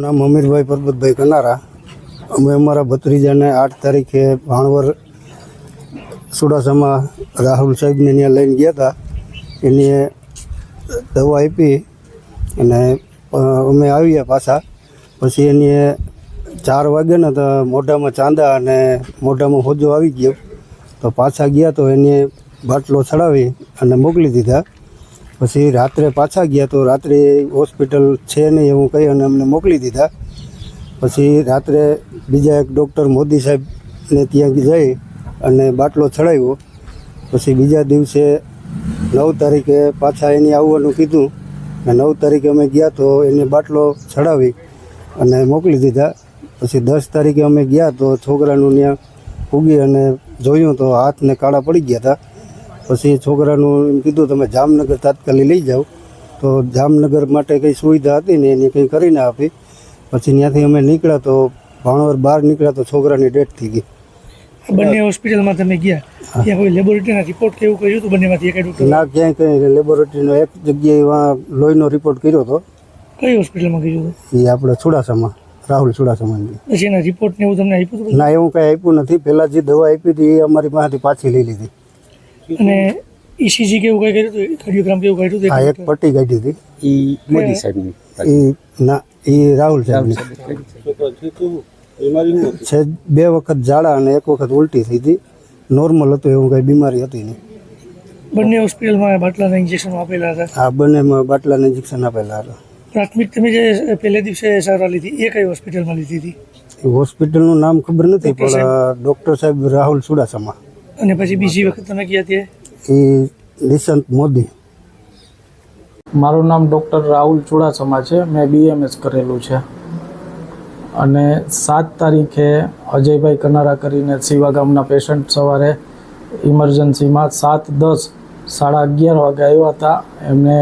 નામ અમીરભાઈ પરબતભાઈ કનારા. અમે અમારા ભત્રીજાને આઠ તારીખે ભાણવર સુડાસામાં રાહુલ સાહેબને ત્યાં લઈને ગયા હતા. એને દવા આપી અને અમે આવ્યા પાછા. પછી એને ચાર વાગે ને તો મોઢામાં ચાંદા અને મોઢામાં હોજો આવી ગયો. તો પાછા ગયા તો એને બાટલો ચડાવી અને મોકલી દીધા. પછી રાત્રે પાછા ગયા તો રાત્રે હોસ્પિટલ છે નહીં એવું કહી અને અમને મોકલી દીધા. પછી રાત્રે બીજા એક ડૉક્ટર મોદી સાહેબને ત્યાં જઈ અને બાટલો ચડાવ્યો. પછી બીજા દિવસે નવ તારીખે પાછા એને આવવાનું કીધું અને નવ તારીખે અમે ગયા તો એને બાટલો ચડાવી અને મોકલી દીધા. પછી દસ તારીખે અમે ગયા તો છોકરાનું ત્યાં ઉગી અને જોયું તો હાથને કાળા પડી ગયા હતા. પછી છોકરાનું એમ કીધું તમે જામનગર તાત્કાલિક લઈ જાઓ. તો જામનગર માટે કંઈ સુવિધા હતી ને એને કંઈ કરીને આપી. પછી ત્યાંથી અમે નીકળ્યા તો ભાણવર બહાર નીકળ્યા તો છોકરાની ડેથ થઈ ગઈ. બંને હોસ્પિટલમાં તમે ગયા? ત્યાં કોઈ લેબોરેટરીના રિપોર્ટ કેવું કર્યું હતું બંનેમાંથી એક ડોક્ટર ના ક્યાંય કંઈ લેબોરેટરીનો એક જગ્યાએ વાં લોહીનો રિપોર્ટ કર્યો હતો. કઈ હોસ્પિટલમાં કર્યું હતું? એ આપણે ચુડાસામાં રાહુલ ચુડાસામાં પછી એના રિપોર્ટ ને એવું તમને આપ્યું ના એવું કાંઈ આપ્યું નથી. પહેલાં જે દવા આપી હતી એ અમારી પાસેથી પાછી લઈ લીધી. અને ઈસીજી કેવું કઈ કર્યું હતું? કાર્ડિયોગ્રામ કેવું કર્યું આ એક પટ્ટી કાઢી હતી. ઈ મોદી સાહેબની એ ના એ રાહુલ સાહેબની. છે બે વખત ઝાડા અને એક વખત ઉલટી થઈ હતી. નોર્મલ હતું એવું કંઈ બીમારી હતી નહીં. બંને હોસ્પિટલમાં બાટલાના ઇન્જેક્શન આપેલા હતા. આ બંનેમાં બાટલાના ઇન્જેક્શન આપેલા હતા. પ્રાથમિક તમે જે પહેલે દિવસે સારવાર લીધી એ કઈ હોસ્પિટલમાં લીધી હતી? એ હોસ્પિટલનું નામ ખબર નથી પણ ડૉક્ટર સાહેબ રાહુલ ચુડાસમા અને પછી બીજી વખત તમે ગયા તે એ નિશંત મોદી. મારું નામ ડૉક્ટર રાહુલ ચુડાસમા છે. મેં બીએમએસ કરેલું છે. અને સાત તારીખે અજયભાઈ કનારા કરીને સીવા ગામના પેશન્ટ સવારે ઇમરજન્સીમાં સાત દસ સાડા અગિયાર વાગે આવ્યા હતા. એમને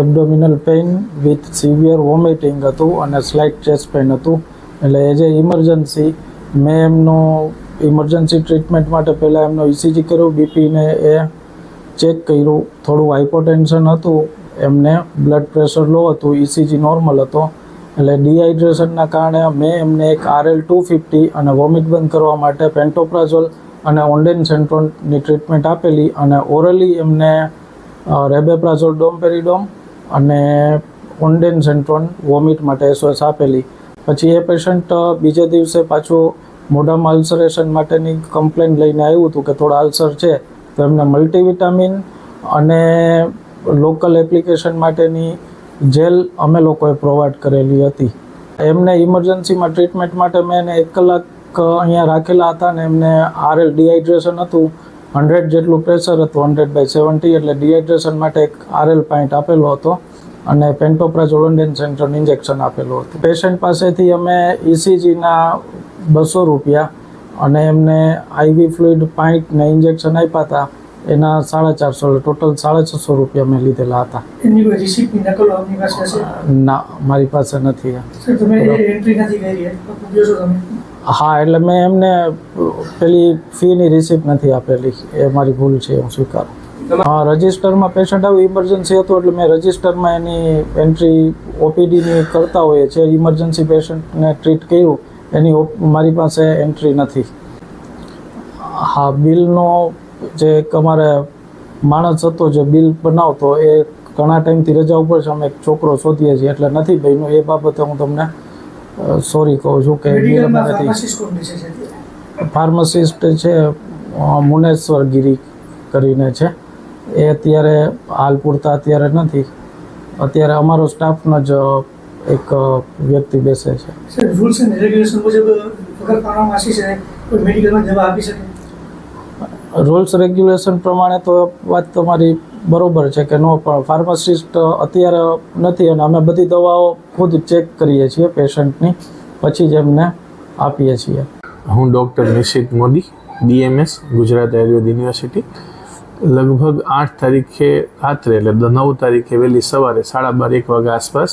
abdominal pain with severe vomiting હતું અને સ્લાઇટ ચેસ્ટ પેઇન હતું. એટલે એ જે ઇમરજન્સી મેં એમનો ઇમરજન્સી ટ્રીટમેન્ટ માટે પહેલાં એમનો ઇસીજી કર્યું બીપીને એ ચેક કર્યું. થોડું હાઇપોટેન્શન હતું, એમને બ્લડ પ્રેશર લો હતું ઇસીજી નોર્મલ હતો. એટલે ડિહાઇડ્રેશનના કારણે મેં એમને એક આરએલ ટુ ફિફ્ટી અને વોમિટ બંધ કરવા માટે પેન્ટોપ્રાઝોલ અને ઓન્ડેન સેન્ટ્રોનની ટ્રીટમેન્ટ આપેલી અને ઓરલી એમને રેબેપ્રાઝોલ ડોમપેરીડોમ અને ઓન્ડેન સેન્ટ્રોન વોમિટ માટે એસઓએસ આપેલી. પછી એ પેશન્ટ બીજે દિવસે પાછું મોઢામાં અલ્સરેશન માટેની કમ્પ્લેન લઈને આવ્યું હતું કે થોડા અલ્સર છે, તો એમને મલ્ટીવિટામિન અને લોકલ એપ્લિકેશન માટેની જેલ અમે લોકોએ પ્રોવાઈડ કરેલી હતી. એમને ઇમરજન્સીમાં ટ્રીટમેન્ટ માટે મેં એને એક કલાક અહીંયા રાખેલા હતા અને એમને આરએલ ડિહાઇડ્રેશન હતું, હંડ્રેડ જેટલું પ્રેશર હતું, હંડ્રેડ બાય સેવન્ટી, એટલે ડિહાઇડ્રેશન માટે એક આરએલ પાઇન્ટ આપેલો હતો અને પેન્ટોપ્રાઝોલ ઓન્ડેન સેન્ટ્રોન ઇન્જેક્શન આપેલું હતું. પેશન્ટ પાસેથી અમે ઇસીજીના બસો રૂપિયા અને એમને આઈવી ફ્લુઇડ પાઇન્ટ ને ઇન્જેક્શન આપ્યા હતા એના સાડા ચારસો ટોટલ સાડા છસો રૂપિયા મેં લીધેલા હતા. એમની કોઈ રિસિપ્ટની નકલ આપની પાસે હશે? ના મારી પાસે નથી સર તમે એન્ટ્રી નથી કરી પૂછ્યો છો તમે. હા એટલે મેં એમને પેલી ફીની રિસિપ્ટ નથી આપેલી. એ મારી ભૂલ છે હું સ્વીકારું. હા રજિસ્ટરમાં પેશન્ટ આવ્યું ઇમરજન્સી હતું એટલે મેં રજિસ્ટરમાં એની એન્ટ્રી ઓપીડીની કરતા હોઈએ છીએ. ઇમરજન્સી પેશન્ટને ટ્રીટ કર્યું. એની મારી પાસે એન્ટ્રી નથી. હા બિલનો જે એક અમારે માણસ હતો જે બિલ બનાવતો એ ઘણા ટાઈમથી રજા ઉપર છે અમે એક છોકરો શોધીએ છીએ. એટલે નથી બન્યું. એ બાબતે હું તમને સોરી કહું છું કે બિલ નથી ફાર્માસિસ્ટ છે મુનેશ્વર ગિરી કરીને છે. એ અત્યારે હાલ પૂરતા અત્યારે નથી. અત્યારે અમારો સ્ટાફનો જ એક વ્યક્તિ બેસે છે. સર રૂલ્સ એન્ડ રેગ્યુલેશન મુજબ વગર ફાર્માસી છે કોઈ મેડિકલમાં દવા આપી શકે? રૂલ્સ રેગ્યુલેશન પ્રમાણે તો વાત તમારી બરોબર છે કે નો પણ ફાર્માસિસ્ટ અત્યારે નથી અને અમે બધી દવાઓ ખુદ ચેક કરીએ છીએ પેશન્ટની પછી જ એમને આપીએ છીએ. હું doctor Nishit Modi BMS Gujarat Ayurved university લગભગ આઠ તારીખે રાત્રે એટલે નવ તારીખે વહેલી સવારે સાડા બાર એક વાગ્યા આસપાસ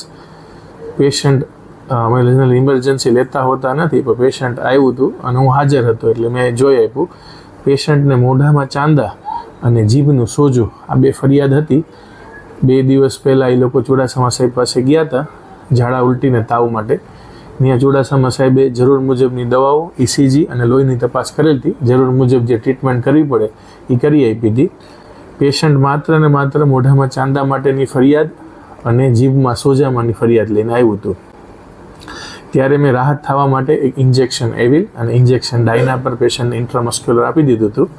પેશન્ટ અમે રિજનલ ઇમરજન્સી લેતા હોતા નથી, પણ પેશન્ટ આવ્યું હતું અને હું હાજર હતો એટલે મેં જોઈ આપ્યું. પેશન્ટને મોઢામાં ચાંદા અને જીભનું સોજું, આ બે ફરિયાદ હતી. બે દિવસ પહેલાં એ લોકો ચુડાસમા સાહેબ પાસે ગયા હતા ઝાડા ઉલટીને તાવ માટે. ત્યાં ચુડાસમા સાહેબે જરૂર મુજબની દવાઓ ઇસીજી અને લોહીની તપાસ કરેલ હતી. જરૂર મુજબ જે ટ્રીટમેન્ટ કરવી પડે, એ કરી આપી હતી. પેશન્ટ માત્ર ને માત્ર મોઢામાં ચાંદા માટેની ફરિયાદ અને જીભમાં સોજામાંની ફરિયાદ લઈને આવ્યું હતું. ત્યારે મેં રાહત થવા માટે એક ઇન્જેક્શન એવિલ અને ઇન્જેક્શન ડાયના પર પેશન્ટને ઇન્ટ્રામસ્ક્યુલર આપી દીધું હતું.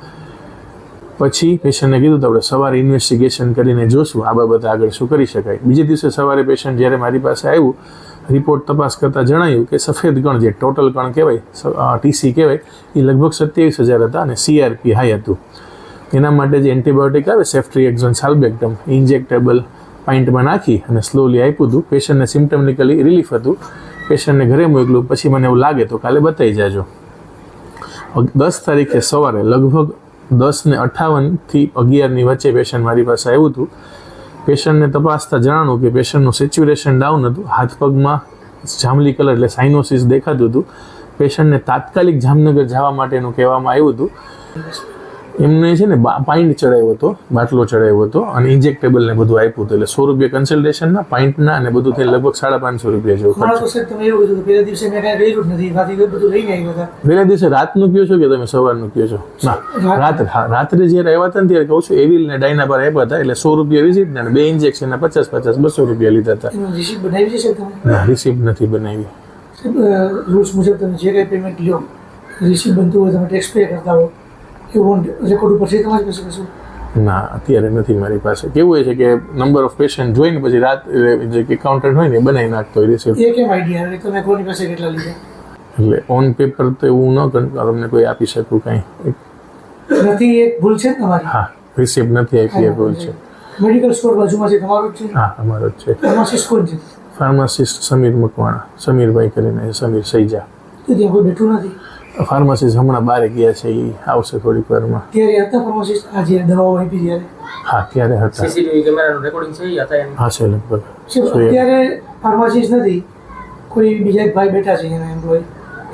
પછી પેશન્ટને કીધું તો આપણે સવારે ઇન્વેસ્ટિગેશન કરીને જોશું આ બાબતે આગળ શું કરી શકાય. બીજે દિવસે સવારે પેશન્ટ જ્યારે મારી પાસે આવ્યું, રિપોર્ટ તપાસ કરતાં જણાયું કે સફેદ કણ જે ટોટલ કણ કહેવાય ટીસી કહેવાય, એ લગભગ સત્યાવીસ હજાર હતા અને સીઆરપી હાઈ હતું. એના માટે જે એન્ટીબાયોટિક આવે સેફ્ટ્રી એક્ઝોન સાલ્બેક્ટમ, ઇન્જેક્ટેબલ પાઇન્ટમાં નાખી અને સ્લોલી આપ્યું હતું. પેશન્ટને સિમ્ટમનિકલી રિલીફ હતું. પેશન્ટને ઘરે મોકલું, પછી મને એવું લાગે તો કાલે બતાવી જાજો. દસ તારીખે સવારે લગભગ દસ ને અઠાવનથી અગિયારની વચ્ચે પેશન્ટ મારી પાસે આવ્યું હતું. પેશન્ટને તપાસતા જણાણું કે પેશન્ટનું સેચ્યુરેશન ડાઉન હતું. હાથ પગમાં જાંબલી કલર એટલે સાઇનોસિસ દેખાતું હતું. પેશન્ટને તાત્કાલિક જામનગર જવા માટેનું કહેવામાં આવ્યું હતું. એમને છે ને પાઇન્ટ ચડાવ્યો હતો બાટલો ચડાવ્યો હતો અને ઇન્જેક્ટેબલ ને બધું આપ્યું હતું. એટલે સો રૂપિયા કન્સલ્ટેશનના પાઇન્ટના અને બધું થઈ લગભગ સાડા પાંચસો રૂપિયા જેવું ખર્ચ. એવું પહેલા દિવસે મેં પહેલા દિવસે રાતનું કયો છો કે તમે સવારનું કયો છો? ના રાત્રે. રાત્રે જ્યારે આવ્યા હતા ને ત્યારે કહું છું એવિલ ને ડાયના પર આપ્યા હતા એટલે સો રૂપિયા વિઝિટ ને બે ઇન્જેક્શન પચાસ પચાસ બસો રૂપિયા લીધા હતા. ના રિસિપ્ટ નથી બનાવી. રૂલ્સ મુજબ તમે જે કંઈ પેમેન્ટ લ્યો રિસીપ્ટ બનતું હોય તમે ટેક્સ પે કરતા હો. એવું રેકોર્ડ ઉપર છે તમારી પાસે કશું? ના અત્યારે નથી મારી પાસે. કેવું હોય છે કે નંબર ઓફ પેશન્ટ જોઈને પછી રાત જે કે કાઉન્ટર હોય ને બનાવી નાખતો હોય રિસિપ્ટ એ કેમ આઈડિયા તમે કોની પાસે કેટલા લીધા? એટલે ઓન પેપર તો એવું ન તમને કોઈ આપી શકું કાંઈ. નથી એક ભૂલ છે તમારી? હા રિસિપ્ટ નથી આપી એ ભૂલ છે. મેડિકલ સ્ટોર બાજુમાં છે તમારો જ છે? હા અમારો જ છે. ફાર્માસિસ્ટ કોણ છે? ફાર્માસિસ્ટ સમીર મકવાણા સમીરભાઈ કરીને સમીર સૈજા. તો ત્યાં કોઈ બેઠું નથી? ફાર્માસિસ્ટ હમણાં બહાર ગયા છે એ આવશે થોડીક વારમાં. ત્યારે હતા ફાર્માસિસ્ટ આ જે દવાઓ આપી જ્યારે હા ત્યારે હતા. સીસીટીવી કેમેરાનું રેકોર્ડિંગ છે હતા એમ હા છે લગભગ. અત્યારે ફાર્માસિસ્ટ નથી. કોઈ બીજા એક ભાઈ બેઠા છે એના એમ્પ્લોય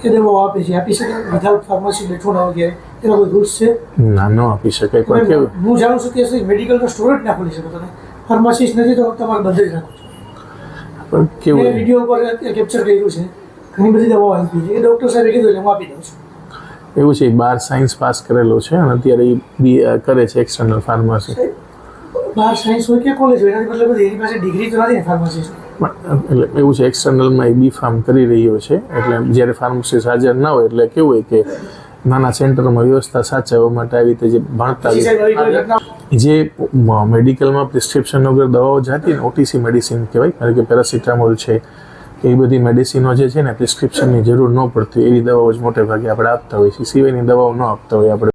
એ દવાઓ આપે છે. આપી શકે વિધાઉટ ફાર્માસી બેઠો ના હોય એનો એના કોઈ રૂલ્સ છે? ના ન આપી શકાય. પણ કેવું? હું જાણું છું કે મેડિકલ મેડિકલનો સ્ટોર જ ના ખોલી શકો તમે. ફાર્માસિસ્ટ નથી તો તમારે બંધ જ રાખો પણ મેં કેવું વીડિયો પર કેપ્ચર કર્યું છે. ઘણી બધી દવાઓ આપી છે. એ ડૉક્ટર સાહેબે કીધું એટલે હું આપી દઉં છું. એવું છે બાર સાયન્સ પાસ કરેલો છે અને અત્યારે એ બી કરે છે એક્સટર્નલ ફાર્મસી બાર સાયન્સ હોય કે કોલેજ હોય એનાથી મતલબ એની પાસે ડિગ્રી તો નથી ને ફાર્માસિસ્ટ એટલે એવું છે એક્સટર્નલમાં એ બી ફાર્મ કરી રહ્યો છે એટલે જ્યારે ફાર્મસિસ્ટ હાજર ના હોય એટલે કેવું હોય કે નાના સેન્ટરોમાં વ્યવસ્થા સાચવવા માટે આવી રીતે જે ભણતા જે મેડિકલમાં પ્રિસ્ક્રિપ્શન વગર દવાઓ જાતી ને ઓટીસી મેડિસિન કહેવાય કારણ કે પેરાસિટામોલ છે કે એ બધી મેડિસિનો જે છે ને પ્રિસ્ક્રિપ્શનની જરૂર ન પડતી. એવી દવાઓ જ મોટે ભાગે આપણે આપતા હોઈએ છીએ. સિવાયની દવાઓ ન આપતા હોય આપણે.